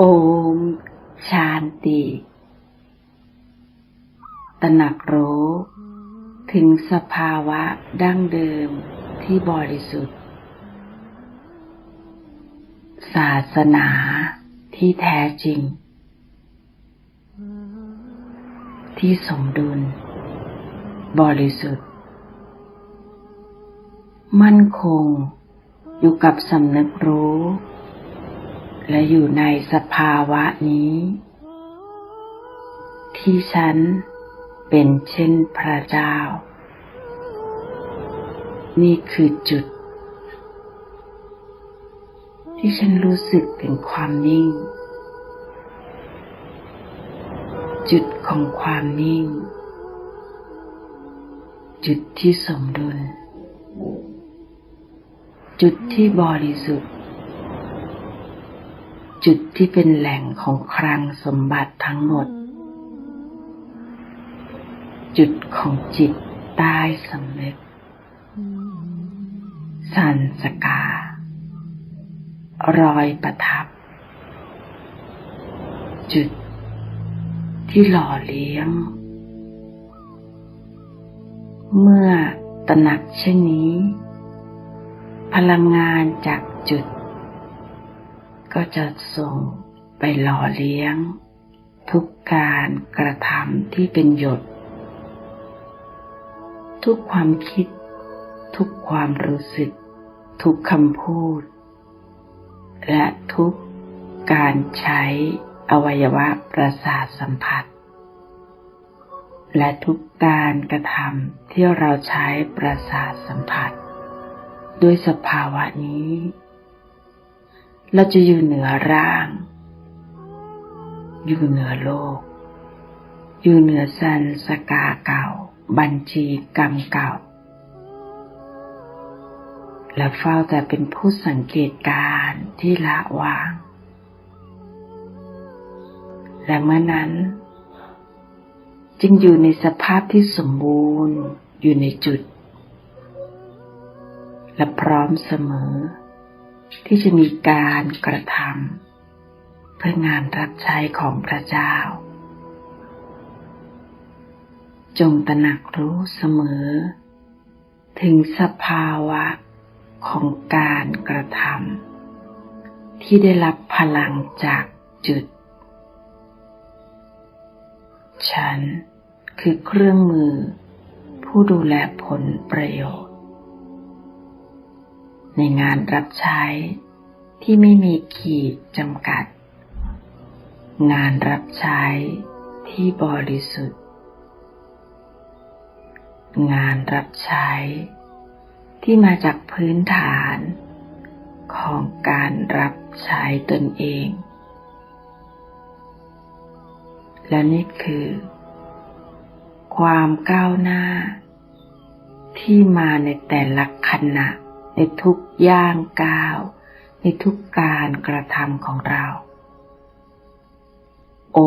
โอม ชานติตระหนักรู้ถึงสภาวะดั้งเดิมที่บริสุทธิ์ ศาสนาที่แท้จริง ที่สมดุล บริสุทธิ์ มั่นคงอยู่กับสำนึกรู้ และอยู่ในสภาวะนี้ ที่ฉันเป็นเช่นพระเจ้า นี่คือจุด ที่ฉันรู้สึกถึงความนิ่ง จุดของความนิ่ง จุดที่สมดุล จุดที่บริสุทธิ์ จุดที่เป็นแหล่งของคลังสมบัติทั้งหมด จุดของจิตใต้สำนึก สันสกา รอยประทับ จุดที่หล่อเลี้ยง เมื่อตระหนักเช่นนี้ พลังงานจากจุด ก็จะส่งไปหล่อเลี้ยง ทุกการกระทำที่เป็นหยด ทุกความคิด ทุกความรู้สึก ทุกคำพูด และทุกการใช้อวัยวะประสาทสัมผัส และทุกการกระทำที่เราใช้ประสาทสัมผัส ด้วยสภาวะนี้ เราจะอยู่เหนือร่าง อยู่เหนือโลก อยู่เหนือสันสกาเก่า บัญชีกรรมเก่า และเฝ้าแต่เป็นผู้สังเกตการที่ละวาง และเมื่อนั้น จึงอยู่ในสภาพที่สมบูรณ์อยู่ในจุด และพร้อมเสมอ ที่จะมีการกระทำเพื่องานรับใช้ของพระเจ้า จงตระหนักรู้เสมอ ถึงสภาวะของการกระทำที่ได้รับพลังจากจุด ฉันคือเครื่องมือผู้ดูแลผลประโยชน์ ในงานรับใช้ที่ไม่มีขีดจำกัด งานรับใช้ที่บริสุทธิ์ งานรับใช้ที่มาจากพื้นฐานของการรับใช้ตนเอง และนี่คือ ความก้าวหน้าที่มาในแต่ละขณะ ในทุกย่างก้าว ในทุกการกระทำของเรา โอ